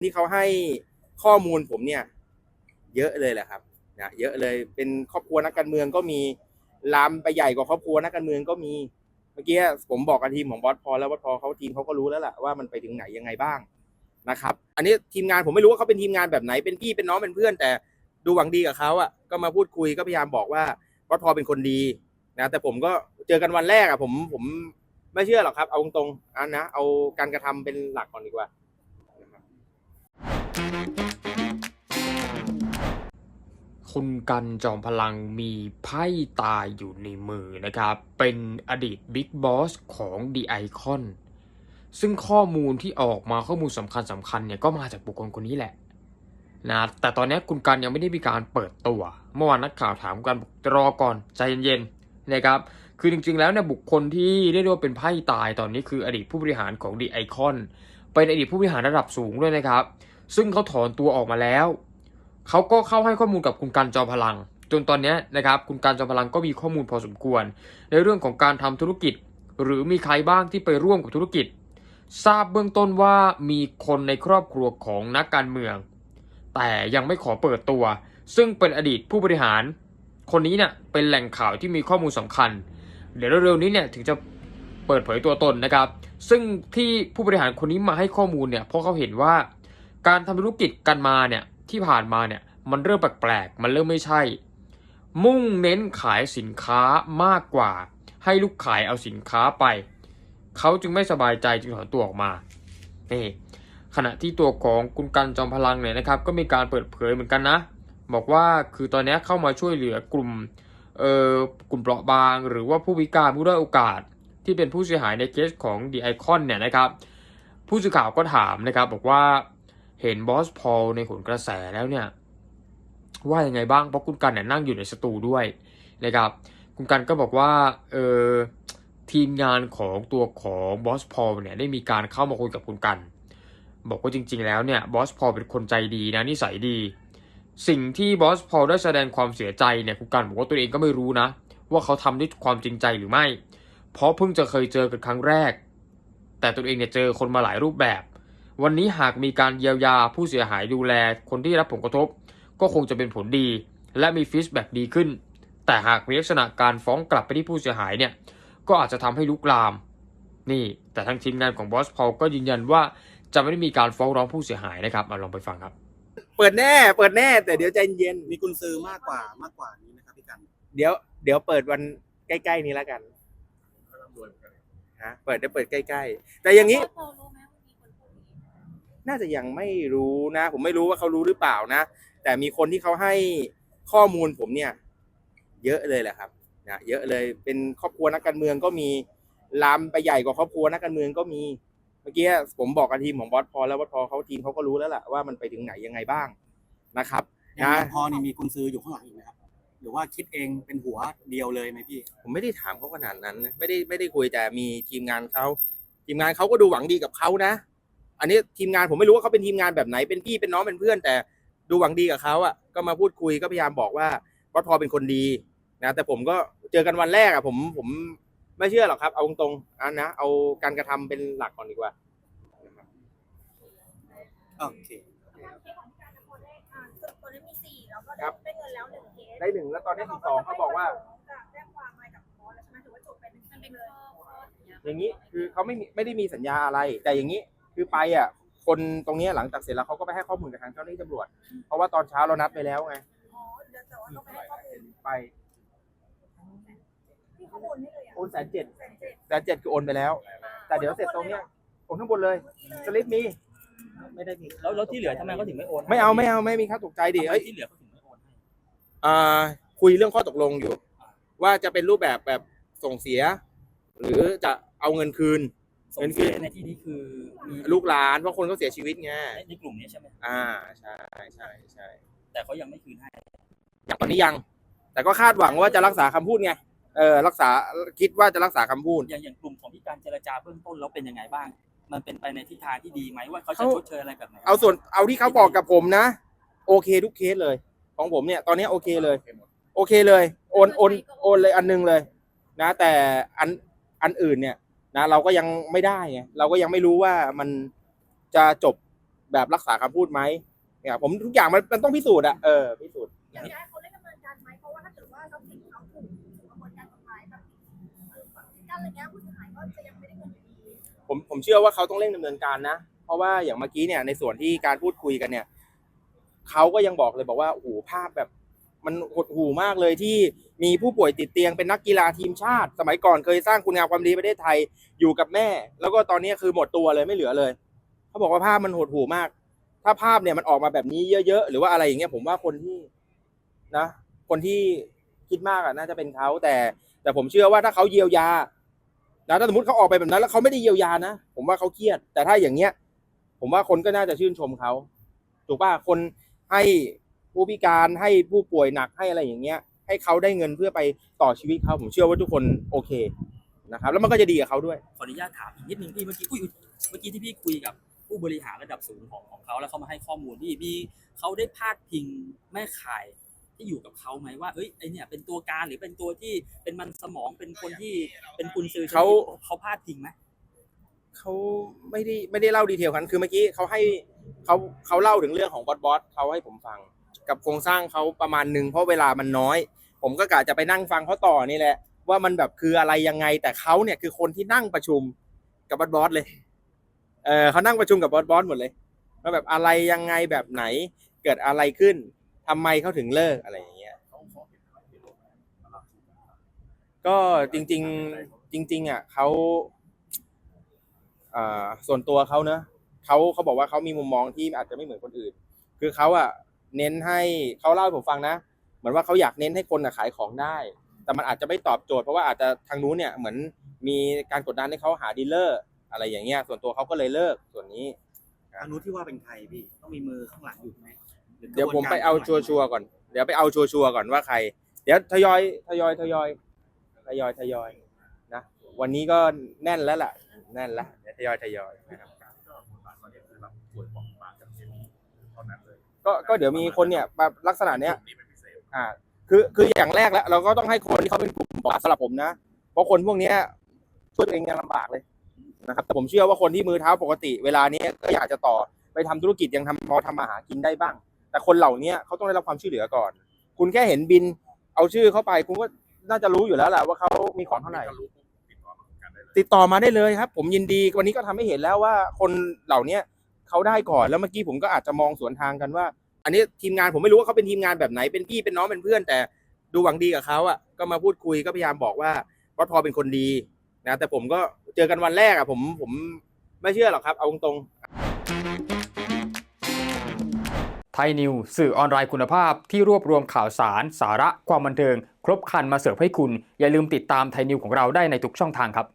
ที่เขาให้ข้อมูลผมเนี่ย เยอะเลยแหละครับนะเยอะเลยเป็นครอบครัวนักการเมืองก็มีลามไปใหญ่กว่าครอบครัวนักการเมืองก็มีเมื่อกี้ผมบอกกับทีมของบอสพอแล้วบอสพอเขาทีมเขาก็รู้แล้วล่ะว่ามันไปถึงไหนยังไงบ้างนะครับ อันนี้ทีมงานผมไม่รู้ว่าเขาเป็นทีมงานแบบไหนเป็นพี่เป็นน้องเป็นเพื่อน แต่ดูหวังดีกับเขาอะก็มาพูดคุยก็พยายามบอกว่าบอสพอเป็นคนดีนะแต่ผมก็เจอกันวันแรกอะผมผมไม่เชื่อหรอกครับ เอาตรงๆอันนะเอาการกระทำเป็นหลักก่อนดีกว่า คุณกันจอมพลังมีไพ่ตายอยู่ในมือนะครับ เป็นอดีตบิ๊กบอสของ The Icon ซึ่งข้อมูลที่ออกมาข้อมูลสำคัญสำคัญเนี่ยก็มาจากบุคคลคนนี้แหละนะแต่ตอนนี้คุณกันยังไม่ได้มีการเปิดตัว เมื่อวานนักข่าวถามกันบอกรอก่อนใจเย็นๆนะครับคือจริงๆแล้วเนี่ยบุคคลที่เรียกว่าเป็นไพ่ตายตอนนี้คืออดีตผู้บริหารของ The Icon เป็นอดีตผู้บริหารระดับสูงด้วยนะครับ ซึ่งเขาถอนตัวออกมาแล้ว เขาก็เข้าให้ข้อมูลกับคุณการจอมพลัง จนตอนนี้นะครับคุณการจอมพลังก็มีข้อมูลพอสมควร ในเรื่องของการทำธุรกิจ หรือมีใครบ้างที่ไปร่วมกับธุรกิจ ทราบเบื้องต้นว่ามีคนในครอบครัวของนักการเมือง แต่ยังไม่ขอเปิดตัว ซึ่งเป็นอดีตผู้บริหาร คนนี้เนี่ยเป็นแหล่งข่าวที่มีข้อมูลสำคัญ เดี๋ยวเร็วๆนี้เนี่ยถึงจะเปิดเผยตัวตนนะครับ ซึ่งที่ผู้บริหารคนนี้มาให้ข้อมูลเนี่ยเพราะเขาเห็นว่า การทำธุรกิจกันมาเนี่ยที่ผ่านมาเนี่ยมันเริ่มแปลกๆ มันเริ่มไม่ใช่ มุ่งเน้นขายสินค้ามากกว่า ให้ลูกขายเอาสินค้าไป เขาจึงไม่สบายใจจึงถอนตัวออกมานี่ขณะที่ตัวของคุณกันจอมพลังเนี่ยนะครับก็มีการเปิดเผยเหมือนกันนะ บอกว่าคือตอนนี้เข้ามาช่วยเหลือกลุ่มเอ่อกลุ่มเปราะบาง หรือว่าผู้พิการผู้ด้อยโอกาส ที่เป็นผู้เสียหายในเคสของ The Icon เนี่ยนะครับ ผู้สื่อข่าวก็ถามนะครับบอกว่า เห็นบอสพอลในผลกระแสแล้วเนี่ย ว่ายังไงบ้างเพราะคุณกันเนี่ยนั่งอยู่ในสตูด้วยนะครับคุณกันก็บอกว่าเออทีมงานของตัวของบอสพอลเนี่ยได้มีการเข้ามาคุยกับคุณกัน บอกว่าจริง ๆ แล้วเนี่ยบอสพอลเป็นคนใจดีนะนิสัยดี สิ่งที่บอสพอลได้แสดงความเสียใจเนี่ยคุณกันบอกว่าตัวเองก็ไม่รู้นะ ว่าเขาทำด้วยความจริงใจหรือไม่ เพราะเพิ่งจะเคยเจอกันครั้งแรก แต่ตัวเองเนี่ยเจอคนมาหลายรูปแบบ วันนี้หากมีการเยียวยาผู้เสียหายดูแลคนที่รับผลกระทบ ก็คงจะเป็นผลดี และมีฟีดแบ็ดีขึ้น แต่หากมีลักษณะการฟ้องกลับไปที่ผู้เสียหายเนี่ยก็อาจจะทำให้ลุกลาม นี่ แต่ทางทีมงานของบอสพอลก็ยืนยันว่าจะไม่ได้มีการฟ้องร้องผู้เสียหายนะครับมาลองไปฟังครับ เปิดแน่ เปิดแน่ แต่เดี๋ยวใจเย็นมีกุญซื้อมากกว่ามากกว่านี้นะครับพี่กัน เดี๋ยวเดี๋ยวเปิดวันใกล้ ๆ นี้แล้วกันฮะเปิดเดี๋ยวเปิดใกล้ ๆ แต่อย่างนี้พอรู้ไหมว่ามีคนพูดอย่างนี้ น่าจะยังไม่รู้นะ ผมไม่รู้ว่าเขารู้หรือเปล่านะ แต่มีคนที่เขาให้ข้อมูลผมเนี่ย เยอะเลยแหละครับนะเยอะเลยเป็นครอบครัวนักการเมืองก็มีลามไปใหญ่กว่าครอบครัวนักการเมืองก็มีเมื่อกี้ผมบอกกับทีมของบอสพอแล้วบอสพอเขาทีมเขาก็รู้แล้วล่ะว่ามันไปถึงไหนยังไงบ้างนะครับอย่างนะพอนี่มีกุญซื้ออยู่ข้างหลังอีกไหมครับหรือว่าคิดเองเป็นหัวเดียวเลยไหมพี่ ผมไม่ได้ถามเขาขนาดนั้นนะไม่ได้ไม่ได้คุยแต่มีทีมงานเขาทีมงานเขาก็ดูหวังดีกับเขานะ อันนี้ทีมงานผมไม่รู้ว่าเขาเป็นทีมงานแบบไหนเป็นพี่เป็นน้องเป็นเพื่อน แต่ดูหวังดีกับเขาอะก็มาพูดคุยก็พยายามบอกว่าวัดพอเป็นคนดีนะแต่ผมก็เจอกันวันแรกอะผมผมไม่เชื่อหรอกครับ เอาตรงๆอันนะเอาการกระทำเป็นหลักก่อนดีกว่าโอเคแล้วเคสของพี่การจะคนแรกอ่าซึ่งตัวนี้มีสี่แล้วก็ครับได้เงินแล้วหนึ่งเคสได้หนึ่งแล้วตอนนี้ที่สองเขาบอกว่าแจ้งความอะไรกับบอสแล้วใช่ไหมถือว่าจบไปมันเป็นเลยอย่างนี้คือเขาไม่มีไม่ได้มีสัญญาอะไร แต่อย่างนี้ คือไปอะ คนตรงเนี้ยหลังจากเสร็จแล้วเขาก็ไปให้ข้อมูลกับทางเจ้าหน้าที่ตำรวจ เพราะว่าตอนเช้าเรานัดไปแล้วไงอ๋อเดี๋ยวแต่ว่าต้องไปให้ข้อมูลไปที่ข้อมูลให้เลยอะโอนแสนเจ็ดแสนเจ็ดแสนเจ็ดคือโอนไปแล้ว แต่เดี๋ยวเสร็จตรงเนี้ยโอนข้างบนเลยสลิปมีไม่ได้มีแล้วแล้วที่เหลือทำไมเขาถึงไม่โอนให้ไม่เอาไม่เอาไม่มีค่าตกใจดิทำไมเอ้ยที่เหลือเขาถึงไม่โอนให้อ่าคุยเรื่องข้อตกลงอยู่ ว่าจะเป็นรูปแบบแบบส่งเสีย หรือจะเอาเงินคืน ส่เป็งนเสียในที่นี้คือมีลูกหลานเพราะคนเขาเสียชีวิตไงในในกลุ่มนี้ใช่ไหมอ่าใช่ใช่ใช่แต่เขายังไม่คืนให้อย่างตอนนี้ยัง แต่ก็คาดหวังว่าจะรักษาคำพูดไงเออรักษาคิดว่าจะรักษาคำพูด อย่างอย่างกลุ่มของพี่การเจรจาเบื้องต้นแล้วเป็นยังไงบ้าง มันเป็นไปในทิศทางที่ดีไหมว่าเขาจะเขาชดเชยอะไรแบบไหนเอาส่วนเอาที่เขาบอกกับผมนะ โอเคทุกเคสเลย ของผมเนี่ย ตอนนี้โอเคเลย โอเคเลย โอนโอนโอนเลยอันหนึงเลย นะ แต่อันอันอื่นเนี่ย นะเราก็ยังไม่ได้ไงเราก็ยังไม่รู้ว่ามันจะจบแบบรักษาคำพูดไหมเนี่ยผมทุกอย่างมันมันต้องพิสูจน์อะเออพิสูจน์อยากให้เขาเล่นดำเนินการไหมเพราะว่าถ้าเกิดว่าทรัพย์สินเขาถูกถูกกระบวนการกฎหมายแบบการอะไรเงี้ยผู้เสียหายก็จะยังไม่ได้เงินอยู่ดีผมผมเชื่อว่าเขาต้องเร่งดำเนินการนะ เพราะว่าอย่างเมื่อกี้เนี่ยในส่วนที่การพูดคุยกันเนี่ยเขาก็ยังบอกเลยบอกว่าโอ้โหภาพแบบ มันหดหู่มากเลยที่มีผู้ป่วยติดเตียงเป็นนักกีฬาทีมชาติ สมัยก่อนเคยสร้างคุณงามความดีประเทศไทยอยู่กับแม่ แล้วก็ตอนนี้คือหมดตัวเลยไม่เหลือเลย เขาบอกว่าภาพมันหดหู่มาก ถ้าภาพเนี่ยมันออกมาแบบนี้เยอะๆหรือว่าอะไรอย่างเงี้ยผมว่าคนที่นะ คนที่คิดมากอะน่าจะเป็นเขาแต่ แต่ผมเชื่อว่าถ้าเขาเยียวยานะถ้าสมมติเขาออกไปแบบนั้น แล้วเขาไม่ได้เยียวยานะผมว่าเขาเครียด แต่ถ้าอย่างเงี้ย ผมว่าคนก็น่าจะชื่นชมเขาถูกป่ะคนให้ ผู้พิการให้ผู้ป่วยหนักให้อะไรอย่างเงี้ย ให้เขาได้เงินเพื่อไปต่อชีวิตเขาผมเชื่อว่าทุกคนโอเคนะครับ แล้วมันก็จะดีกับเขาด้วย ขออนุญาตถามอีกนิดนึงพี่เมื่อกี้อุ้ยเมื่อกี้ที่พี่คุยกับผู้บริหารระดับสูงของของเขาแล้วเขามาให้ข้อมูลพี่พี่เขาได้พาดพิงแม่ขายที่อยู่กับเขาไหมว่าเอ้ยไอเนี่ยเป็นตัวการหรือเป็นตัวที่เป็นมันสมองเป็นคนที่เป็นกุญซือเขาเขาพาดพิงไหมเขาไม่ได้ไม่ได้เล่าดีเทลกันคือเมื่อกี้เขาให้เขาเขาเล่าถึงเรื่องของบอสบอสเขาให้ผมฟัง กับโครงสร้างเขาประมาณหนึ่งเพราะเวลามันน้อย ผมก็กะจะไปนั่งฟังเขาต่อนี่แหละ ว่ามันแบบคืออะไรยังไงแต่เขาเนี่ยคือคนที่นั่งประชุมกับบอสบอสเลยเออเขานั่งประชุมกับบอสบอสหมดเลยว่าแบบอะไรยังไงแบบไหนเกิดอะไรขึ้นทำไมเขาถึงเลิกอะไรอย่างเงี้ยก็จริง ๆ จริง ๆ อะเขาอ่าส่วนตัวเขาเนอะเขาเขาบอกว่าเขามีมุมมองที่อาจจะไม่เหมือนคนอื่น คือเขาอะ เน้นให้เขาเล่าให้ผมฟังนะ เหมือนว่าเขาอยากเน้นให้คนอะขายของได้ แต่มันอาจจะไม่ตอบโจทย์เพราะว่าอาจจะทางนู้นเนี่ยเหมือนมีการกดดันให้เขาหาดีลเลอร์ อะไรอย่างเงี้ยส่วนตัวเขาก็เลยเลิกส่วนนี้ทางนู้นที่ว่าเป็นใครพี่ต้องมีมือข้างหลังอยู่ไหมหรือกระเดี๋ยวบนผมกไปเอาข้งหลังชัวร์ๆก่อน เดี๋ยวไปเอาชัวร์ๆก่อนว่าใคร เดี๋ยวทยอยทยอยทยอยทยอยทยอยนะ วันนี้ก็แน่นแล้วล่ะ แน่นแล้วเดี๋ยวทยอยทยอยนะครับ ก็ก็เดี๋ยวมีคนเนี่ยแบบลักษณะเนี้ยอ่า คือคืออย่างแรกแล้ว เราก็ต้องให้คนที่เขาเป็นกลุ่มเปราะบางสำหรับผมนะ เพราะคนพวกเนี้ยช่วยตัวเองยังลำบากเลยนะครับแต่ผมเชื่อว่าคนที่มือเท้าปกติ เวลานี้ก็อยากจะต่อไปทำธุรกิจยังทำพอทำมาหากินได้บ้าง แต่คนเหล่านี้เขาต้องได้รับความช่วยเหลือก่อน คุณแค่เห็นบิน เอาชื่อเข้าไป คุณก็น่าจะรู้อยู่แล้วแหละว่าเขามีของเท่าไหร่ติดต่อมาได้เลยครับ ผมยินดีวันนี้ก็ทำให้เห็นแล้วว่าคนเหล่าเนี้ย เขาได้ก่อนแล้วเมื่อกี้ผมก็อาจจะมองสวนทางกันว่า อันนี้ทีมงานผมไม่รู้ว่าเขาเป็นทีมงานแบบไหนเป็นพี่เป็นน้องเป็นเพื่อน แต่ดูหวังดีกับเขาอะก็มาพูดคุยก็พยายามบอกว่าวัดพอเป็นคนดีนะแต่ผมก็เจอกันวันแรกอะผมผมไม่เชื่อหรอกครับ เอาตรงๆไทยนิวสื่อออนไลน์คุณภาพที่รวบรวมข่าวสาร สาระความบันเทิง ครบครันมาเสิร์ฟให้คุณ อย่าลืมติดตามไทยนิวของเราได้ในทุกช่องทางครับ